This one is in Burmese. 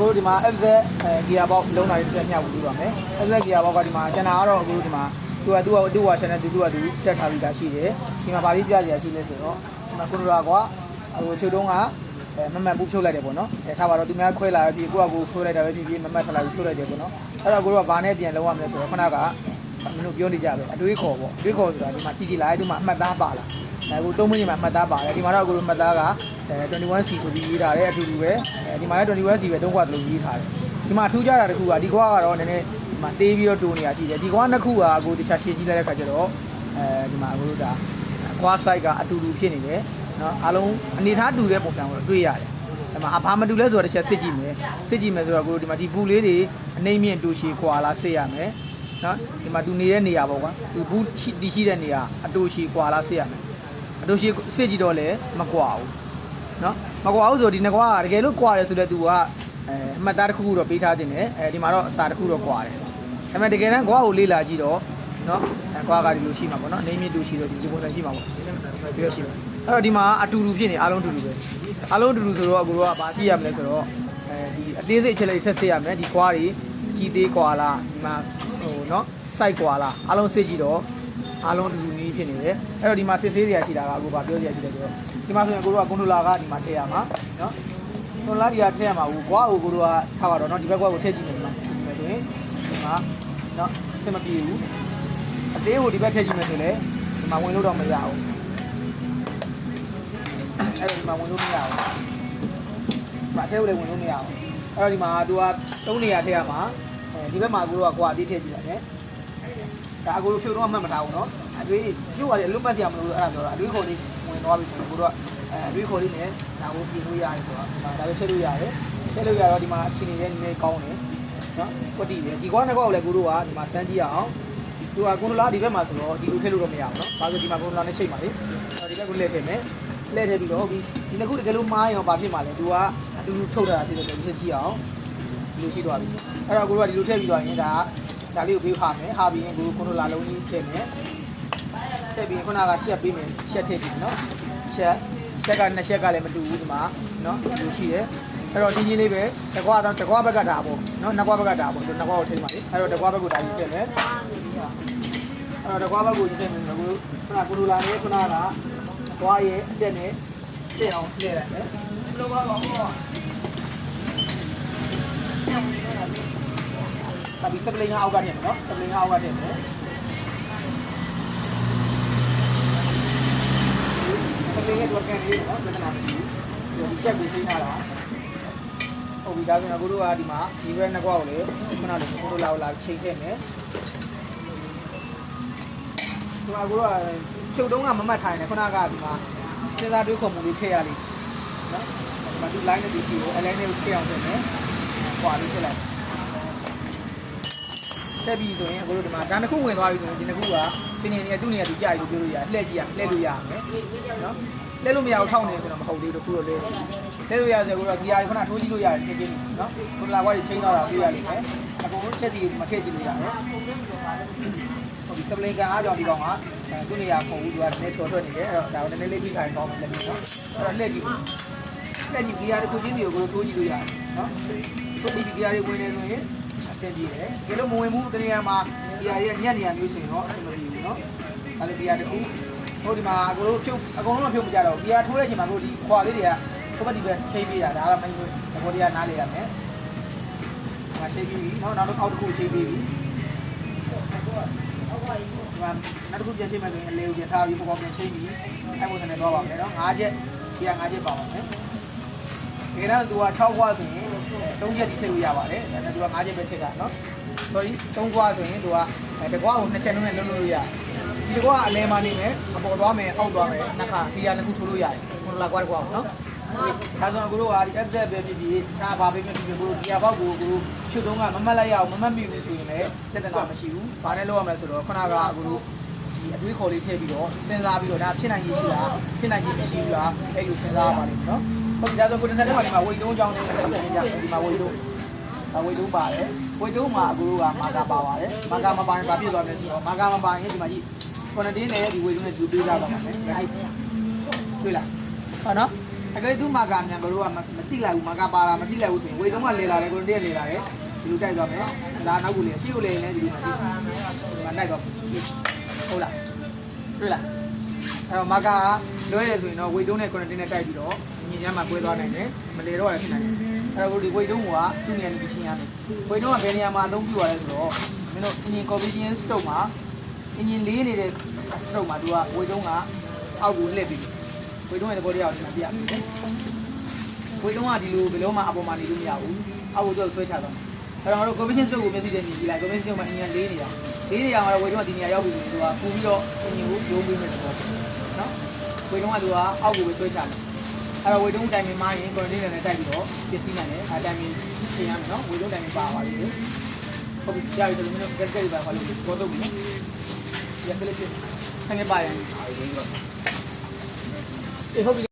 အခုဒီမှာ FZ အဲဂီယာဘောက်လုံးလာတဲ့ပြညှောက်ပြီးပါမယ် FZ ဂီယာဘောက်ကဒီမှာကျွန်တော်ကတော့အခုဒီမှာသူကသူ့ကသူ့ဝါ channel သူသူ့ကသူတက်ထားပြီးသားရှိတယ်ဒီမှာဗာလေးပြစရာရှိလဲဆိုတော့ဒီမှာကိုလိုရာကွာဟိုချိုတုံးကအဲမမတ်ဘူးဖြုတ်လိုက်တယ်ပေါ့နော်အဲထားပါတော့ဒီများခွဲလာပြီးကိုကကိုခွဲလိုက်တာပဲဖြစ်ဖြစ်မမတ်ထလာပြီးဖြုတ်လိုက်တယ်ပေါ့နော်အဲ့တော့ကိုတို့ကဘာနဲ့ပြန်လုံးရမလဲဆိုတော့ခုနကမင်းတို့ပြောနေကြပဲအတွေးခေါ်ပေါ့အတွေးခေါ်ဆိုတာဒီမှာကြည့်ကြည့်လိုက်ဒီမှာအမှတ်သားပါလာ အဲကိုသုံးမိနစ်မှာအမှတ်သားပါတယ်ဒီမှာတော့ကိုတို့အမှတ်သားကအဲ 21C ဆိုပြီးရေးထားတယ်အတူတူပဲအဲဒီမှာလည်း 21C ပဲသုံးခွက်တလုံးရေးထားတယ်ဒီမှာထူးခြားတာတစ်ခုကဒီကွာကတော့နည်းနည်းဒီမှာတေးပြီးတော့တိုးနေတာရှိတယ်ဒီကွာနှစ်ခုကကိုတခြားရှင်းကြည့်လိုက်တဲ့ခါကျတော့အဲဒီမှာကိုတို့ဒါကွာ site ကအတူတူဖြစ်နေတယ်နော်အားလုံးအနေထားတူတဲ့ပုံစံကိုတွေ့ရတယ်ဒီမှာဘာမတူလဲဆိုတော့တစ်ချက်စစ်ကြည့်မယ်စစ်ကြည့်မယ်ဆိုတော့ကိုတို့ဒီမှာဒီဘူးလေးတွေအနေမြင့်တူရှည်ခွာလာစစ်ရမယ်နော်ဒီမှာသူနေတဲ့နေရာပေါ့ကွာသူဘူးတီရှိတဲ့နေရာအတူရှည်ခွာလာစစ်ရမယ် အတူရှည်စစ်ကြည့်တော့လည်းမကွာဘူးနော်မကွာဘူးဆိုဒီနှစ်ကွာကတကယ်လို့ကွာတယ်ဆိုတော့သူကအဲအမှတ်သားတစ်ခုခုတော့ပေးထားခြင်းတယ်အဲဒီမှာတော့အစာတစ်ခုတော့ကွာတယ်ဒါပေမဲ့တကယ်တမ်းကွာကိုလေးလာကြည့်တော့နော်အဲကွာကဒီလိုရှိမှာပေါ့နော်အနေမြင့်တူရှိတော့ဒီပုံစံရှိမှာပေါ့ပြီးတော့ရှိမှာအဲ့တော့ဒီမှာအတူတူဖြစ်နေအားလုံးအတူတူပဲအားလုံးအတူတူဆိုတော့အခုတော့ဗာကြည့်ရမလဲဆိုတော့အဲဒီအသေးစိတ်အချက်လေးထက်စစ်ရမယ်ဒီကွာတွေကြီးသေးကွာလားဒီမှာဟိုနော် site ကွာလားအားလုံးစစ်ကြည့်တော့အားလုံးအတူတူနည်း ဖြစ်နေတယ်အဲ့တော့ဒီမှာစစ်ဆေးစရာရှိတာကအခုဗာပြောစရာရှိတယ်ဆိုတော့ဒီမှာဆိုရင်ကိုတို့ကကွန်ထရိုလာကဒီမှာထည့်ရမှာနော်ကွန်ထရိုလာဒီကထည့်ရမှာဘူးကွာကိုကိုတို့ကထားပါတော့နော်ဒီဘက်ကွာကိုထည့်ကြည့်မယ်ဒီမှာဒီမှာဆိုရင်ဒီမှာနော်အဆင်မပြေဘူးအသေးကိုဒီဘက်ထည့်ကြည့်မယ်ဆိုလည်းဒီမှာဝင်လို့တော့မရဘူးအဲ့တော့ဒီမှာဝင်လို့မရဘူးဒီမှာအသေးကိုလည်းဝင်လို့မရဘူးအဲ့တော့ဒီမှာသူကသုံးနေရာထည့်ရမှာအဲဒီဘက်မှာကိုတို့ကကွာအသေးထည့်ကြည့်ရတယ်ဒါအကိုတို့ဖြုတ်တော့မှတ်မထားဘူးเနာะ အတွေးကျို့ရတယ်လွတ်ပတ်စရာမလိုဘူးအဲ့ဒါပြောတာအတွေးခေါ်လေးဝင်သွားပြီဆိုတော့ကိုတို့ကအဲအတွေးခေါ်လေးနဲ့ဒါကိုပြင်လို့ရတယ်ဆိုတော့ဒီမှာဒါပဲထည့်လို့ရတယ်ထည့်လို့ရတော့ဒီမှာအခြေအနေနဲ့နည်းနည်းကောင်းတယ်เนาะကွက်တီပဲဒီကွာနှစ်ကွာကိုလည်းကိုတို့ကဒီမှာစမ်းကြည့်ရအောင်သူကကွန်ထရိုလာဒီဘက်မှာဆိုတော့ဒီလိုထည့်လို့တော့မရဘူးเนาะဘာလို့ဒီမှာကွန်ထရိုလာနဲ့ချိန်ပါလေအဲ့ဒီဘက်ကိုလှည့်ထည့်မယ်လှည့်ထည့်ပြီးတော့ဒီဒီနှစ်ခုတကယ်လို့မားရင်ဘာဖြစ်မှာလဲသူကအတူတူထုတ်တာဖြစ်တယ်ဒီလိုကြည့်အောင်ဒီလိုရှိသွားပြီအဲ့တော့ကိုတို့ကဒီလိုထည့်ပြီးတော့ရင်ဒါကဒါလေးကိုပေးခါမယ်ဟာပြီးရင်ကိုကွန်ထရိုလာလုံးကြီးထည့်မယ် ထည့်ပြီးခုနကရှက်ပေးမယ်ရှက်ထည့်ပြီးနော်ရှက်ရှက်ကနှစ်ရှက်ကလည်းမတူဘူးဒီမှာနော်ဒီလိုရှိရဲအဲ့တော့ဒီကြီးလေးပဲတကွာတော့တကွာဘက်ကဒါပေါ့နော်နှစ်ကွာဘက်ကဒါပေါ့ဒီနှစ်ကွာကိုထိမှာလေအဲ့တော့တကွာဘက်ကိုဒါယူထည့်မယ်အဲ့တော့တကွာဘက်ကိုယူထည့်မယ်ကိုခုနကကိုလိုလာနေခုနကကွာရဲ့အတက်နဲ့ထည့်အောင်ထည့်လိုက်မယ်ဘယ်လိုပါပါဘောတပီစပလင်းအောက်ကနေနော်စပလင်းအောက်ကနေ မယ်ပပင်းရဲ့တော့ကန်လေးနော်ပြဿနာမရှိဘူးဒီချက်ကိုသိထားတာဟုတ်ပြီဒါဆိုရင်ကိုတို့ကဒီမှာဒီဘက်နှစ်ကွာကိုလေခုနကကိုတို့လာလာချိန်ခဲ့မယ်ဒီမှာကိုတို့ကချုပ်တုံးကမမတ်ထိုင်နေခုနကဒီမှာစဉ်းစားတွေးခေါ်မှုလေးထည့်ရလိမ့်နော်ဒီမှာဒီ line နဲ့ဒီစီကိုအလိုင်းနဲ့ကိုထည့်အောင်ထည့်မယ်ခွာလေးထည့်လိုက် တက်ပြီဆိုရင်ကိုတို့ဒီမှာဒါနှစ်ခုဝင်သွားပြီဆိုရင်ဒီနှစ်ခုကတင်းနေနေသူ့နေရာသူကြာပြီလို့ပြောလို့ရတယ်လှည့်ကြည့်ရလှည့်လို့ရမယ်နော်လှည့်လို့မရဘူးထောက်နေဆိုတော့မဟုတ်သေးဘူးခုတော့လေလှည့်လို့ရဆိုကိုတို့ကဂီယာခုနထိုးကြည့်လို့ရတယ်ချင်းချင်းနော်ကိုလာကွာကြီးချင်းတော့တာပြရလိမ့်မယ်အကုန်လုံးချက်စီမထည့်ကြည့်လို့ရတယ်ဟုတ်ပြီစပလင်ကန်အားကြောင့်ဒီကောင်ကသူ့နေရာခုံဘူးသူကနည်းချော်ထွက်နေတယ်အဲ့တော့ဒါကိုနည်းနည်းလေးပြီးခိုင်းကောင်းတယ်နော်အဲ့တော့လှည့်ကြည့်လှည့်ကြည့်ဂီယာတစ်ခုချင်းတွေကိုကိုထိုးကြည့်လို့ရတယ်နော်ထိုးပြီးဂီယာတွေဝင်နေဆိုရင်အ ဆင်ပြေတယ်ဒီလိုမဝင်ဘူးတနေရာမှာဂီယာတွေကညက်နေရမျိုးဆိုရင်တော့အဆင်မပြေဘူးနော်ဒါလည်းဂီယာတစ်ခုဟိုဒီမှာအကုန်လုံးဖြုတ်အကုန်လုံးဖြုတ်မကြတော့ဂီယာထိုးတဲ့အချိန်မှာတို့ဒီခွာလေးတွေကကိုပတ်ဒီပဲချိန်ပေးတာဒါကမင်းတို့ဘောတရားနားလေရမယ်ငါချိန်ပြီးပြီနော်နောက်တော့အောက်တစ်ခုချိန်ပြီးပြီဒီမှာနောက်တစ်ခုပြန်ချိန်မှဆိုရင်အလေးကိုပြန်ထားပြီးပေါ်ပေါ်ပြန်ချိန်ပြီးအဲ့ပုံစံနဲ့တော့ပါမယ်နော်၅ချက်ဒီက၅ချက်ပါပါမယ်ဒီကတော့သူက6ခွာဆိုရင် 3ချက်ဒီထည့်လို့ရပါတယ်ဒါနဲ့သူက5ချက်ပဲထည့်တာနော် sorry 3ခွာဆိုရင်သူကတကွာကို2ချက်လုံးနဲ့လုံးလို့ရတယ်ဒီကွာအလဲမနေမယ်အပေါ်သွားမယ်အောက်သွားမယ်နှစ်ခါဒီကနှစ်ခုထိုးလို့ရတယ်ခုနလာကွာကွာနော်ဒါဆိုအခုတို့ကဒီ FZ ပဲဖြစ်ဖြစ်တခြားဘာပဲဖြစ်ဖြစ်ကိုတို့ဒီအပေါက်ကိုကိုတို့ဖြုတ်တုံးကမမတ်လိုက်ရအောင်မမတ်မိဘူးဆိုရင်လည်းပြဿနာမရှိဘူး။ဘာနဲ့လုပ်ရမလဲဆိုတော့ခုနကအခုတို့ ဒီအတွေးခေါ်လေးထည့်ပြီးတော့စဉ်းစားပြီးတော့ဒါဖြစ်နိုင်ရည်ရှိလားဖြစ်နိုင်ရည်မရှိဘူးလားအဲ့လိုစဉ်းစားရပါလိမ့်မယ်နော်။ဟုတ်ပြီဒါဆိုကိုတစ်ဆက်တည်းမှာဒီမှာဝေတုံးကြောင်းနဲ့တစ်ဆက်တည်းကြတယ်ဒီမှာဝေတုံးဒါဝေတုံးပါတယ်ဝေတုံးမှာအခုတို့ကမာကာပါပါတယ်မာကာမပါရင်ဘာဖြစ်သွားမလဲဆိုတော့မာကာမပါရင်ဒီမှာကြည့်ကွန်တင်းနဲ့ဒီဝေတုံးနဲ့ဒီပေးကြပါမယ်။တွေ့လားဟုတ်နော်အကယ်သူမာကာမြန်ဘလို့ကမတိလိုက်ဘူးမာကာပါလာမတိလိုက်ဘူးဆိုရင်ဝေတုံးကလေလာတယ်ကိုတည်းကလေလာတယ်ဒီလိုတိုက်သွားမယ်ဒါနောက်ကိုလေရှေ့ကိုလေနေဒီလိုမှာဒီမှာတိုက်တော့ ဟုတ်လားတွေ့လားအဲ့တော့မာကာလွဲရဆိုရင်တော့ဝေတုံးနဲ့ကွန်တင်းနဲ့တိုက်ပြီးတော့ညင်ညမ်းမှာကွဲသွားနိုင်တယ်မလေတော့လည်းဖြစ်နိုင်တယ်အဲ့တော့ဒီဝေတုံးကသူ့နေရာနဲ့ရှင်းရမယ်ဝေတုံးကဘယ်နေရာမှာအသုံးပြုရလဲဆိုတော့မင်းတို့အင်ဂျင်ကော်ပီရှင်စတုပ်မှာအင်ဂျင်လေးနေတဲ့စတုပ်မှာသူကဝေတုံးကအောက်ကိုလှည့်ပြီးဝေတုံးရဲ့သဘောတရားကိုကျွန်တော်ပြရမယ်ဝေတုံးကဒီလိုဘယ်လုံးမှအပေါ်မှာနေလို့မရဘူးအောက်ကိုတော့ဆွဲချသွားတယ် အဲ့တော့တို့ commission stroke ကိုမျက်စိနဲ့မြင်ကြည့်လိုက် commission stroke မှာအင်ဂျင်လေးနေတာလေးနေရမှာဝေတုံးကဒီနေရာရောက်ပြီဆိုရင်သူကပူပြီးတော့အင်ဂျင်ကိုယိုးပေးမယ်ဆိုတော့နော်ဝေတုံးကသူကအောက်ကိုပဲဆွဲချတယ်အဲ့တော့ဝေတုံးတိုင်မင်မှာရင် container နဲ့တိုက်ပြီးတော့ပြည့်စည်နိုင်တယ်အဲတိုင်မင်ရှင်းရမယ်နော်ဝေတုံးတိုင်မင်ပါပါလိမ့်မယ်ဟုတ်ပြီကြာပြီဆိုလို့မင်းတို့ gadget တွေပါပါလို့ပေါ်တော့ဘူးနော်ရက်ကလေးပြခဏပါရင်အေးဟုတ်ပြီ